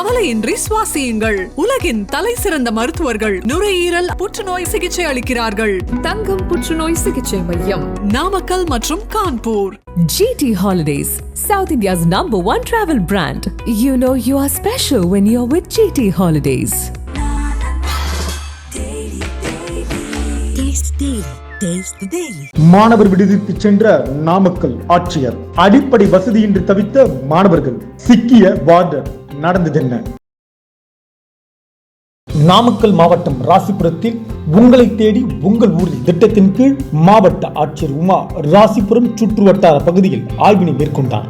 கவலையின்றி சுவாசியுங்கள் உலகின் தலை சிறந்த மருத்துவர்கள் நுரையீரல் புற்றுநோய் சிகிச்சை அளிக்கிறார்கள் தங்கம் புற்றுநோய் சிகிச்சை மையம் நாமக்கல் மற்றும் Kanpur GT Holidays, South India's number one travel brand. You know you are special when you're with GT Holidays. Taste Daily. Taste the Daily. மாணவர் விடுதிக்கு சென்ற நாமக்கல் ஆட்சியர் அடிப்படை வசதியின்றி தவித்த மாணவர்கள் சிக்கிய வார்டர் நடந்ததென்ன? நாமக்கல் மாவட்டம் ராசிபுரத்தில் உங்களை தேடி உங்கள் ஊரில் திட்டத்தின் கீழ் மாவட்ட ஆட்சியர் உமா ராசிபுரம் சுற்றுவட்டார பகுதியில் ஆய்வினை மேற்கொண்டார்.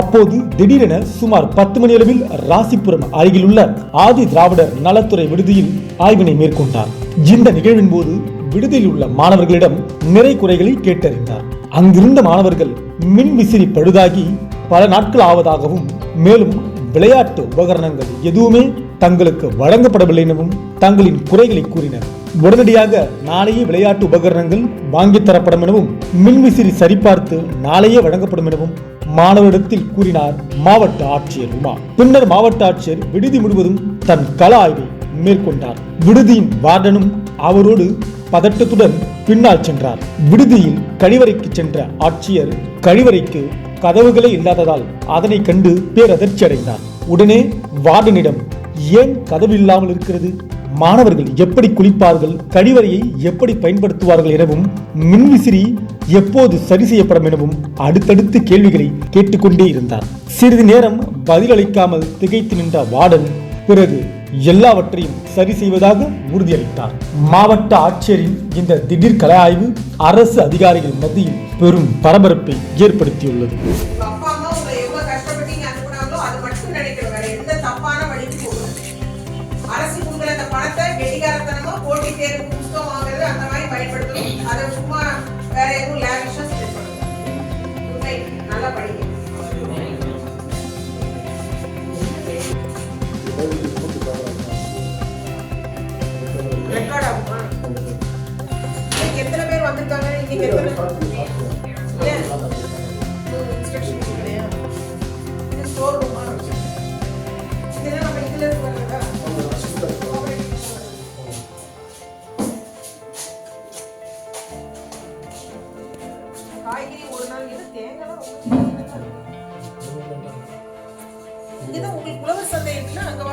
அப்போது திடீரென சுமார் பத்து மணி அளவில் ராசிபுரம் அருகிலுள்ள ஆதி திராவிடர் நலத்துறை விடுதியில் ஆய்வினை மேற்கொண்டார். இந்த நிகழ்வின் போது விடுதியில் உள்ள மாணவர்களிடம் நிறை குறைகளை கேட்டறிந்தார். அங்கிருந்த மாணவர்கள் மின் விசிறி பழுதாகி பல நாட்கள் ஆவதாகவும் மேலும் விளையாட்டு உபகரணங்கள் எதுவுமே தங்களுக்கு வழங்கப்படவில்லை எனவும் தங்களின் குறைகளை கூறினர். உடனடியாக நாளையே விளையாட்டு உபகரணங்கள் வாங்கித் தரப்படும் எனவும் மின்விசிறி சரிபார்த்து நாளையே வழங்கப்படும் எனவும் மாணவரிடத்தில் கூறினார் மாவட்ட ஆட்சியர் உமா. பின்னர் மாவட்ட ஆட்சியர் விடுதி முழுவதும் தன் கள ஆய்வை மேற்கொண்டார். விடுதியின் வார்டனும் அவரோடு பதட்டத்துடன் பின்னால் சென்றார். விடுதியில் கழிவறைக்கு சென்ற ஆட்சியர் கழிவறைக்கு கதவுகளே இல்லாததால் அதனை கண்டு பேரதிர்ச்சி அடைந்தார் உடனே வார்டனிடம் ஏன் கதவு இல்லாமல் இருக்கிறது? மாணவர்கள் எப்படி குளிப்பார்கள்? கழிவறையை எப்படி பயன்படுத்துவார்கள் எனவும் மின்விசிறி எப்போது சரி செய்யப்படும் எனவும் அடுத்தடுத்து கேள்விகளை கேட்டுக்கொண்டே இருந்தார். சிறிது நேரம் பதிலளிக்காமல் திகைத்து நின்ற வார்டன் பிறகு எல்லாவற்றையும் சரி செய்வதாக உறுதியளித்தார். மாவட்ட ஆட்சியரின் இந்த திடீர் கல ஆய்வு அரசு அதிகாரிகள் மத்தியில் பெரும் பரபரப்பை ஏற்படுத்தியுள்ளது. உங்க அப்பா வந்திருக்காங்க இன்னைக்கு எத்தனை ஏன்? இன்ஸ்ட்ரக்ஷன்ஸ் இல்லையா இது ஸ்டோர் ரூமா இதெல்லாம் நம்ம இதுல இருந்து வர்றதா காய்கறி ஒரு நாள் இது தேங்காய் இங்கதான் உங்களுக்கு உழவர் சந்தை இருக்குன்னா அங்க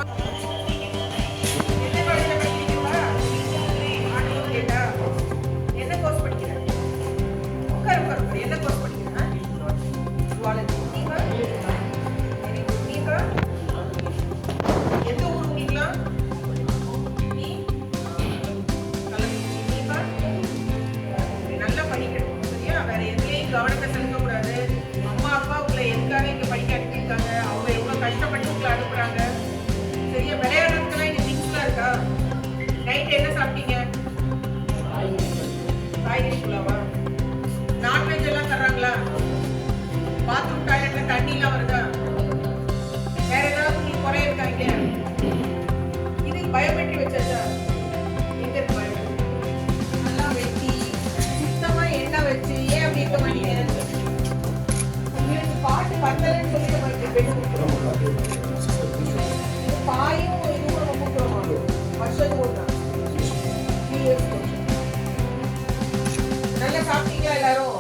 நல்லா சாப்பிட்டீங்களா எல்லாரும்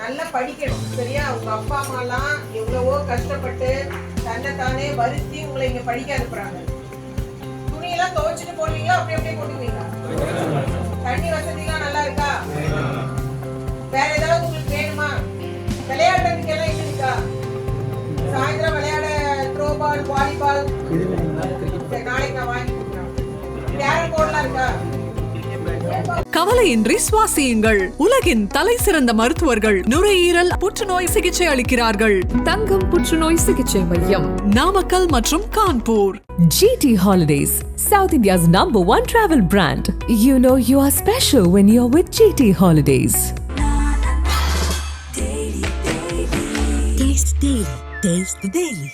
நல்லா படிக்கணும் சரியா உங்க அப்பா அம்மா எல்லாம் எவ்வளவோ கஷ்டப்பட்டு தன்னை தானே வருத்தி உங்களை இங்க படிக்க அனுப்புறாங்க துணியெல்லாம் துவைச்சிட்டு போடுவீங்களா அப்படி அப்படியே போட்டுவீங்களா தண்ணி வசதிலாம் நல்லா இருக்கா? வேற ஏதாவது உங்களுக்கு வேணுமா? விளையாடுறதுக்கு கவலையின்றி சுவாசியுங்கள் உலகின் தலை சிறந்த மருத்துவர்கள் நுரையீரல் புற்றுநோய் சிகிச்சை அளிக்கிறார்கள் தங்கம் புற்றுநோய் சிகிச்சை மையம் நாமக்கல் மற்றும் Kanpur GT Holidays, South India's number one travel brand. You know you are special when you're with GT Holidays. Taste Daily. Taste the Daily.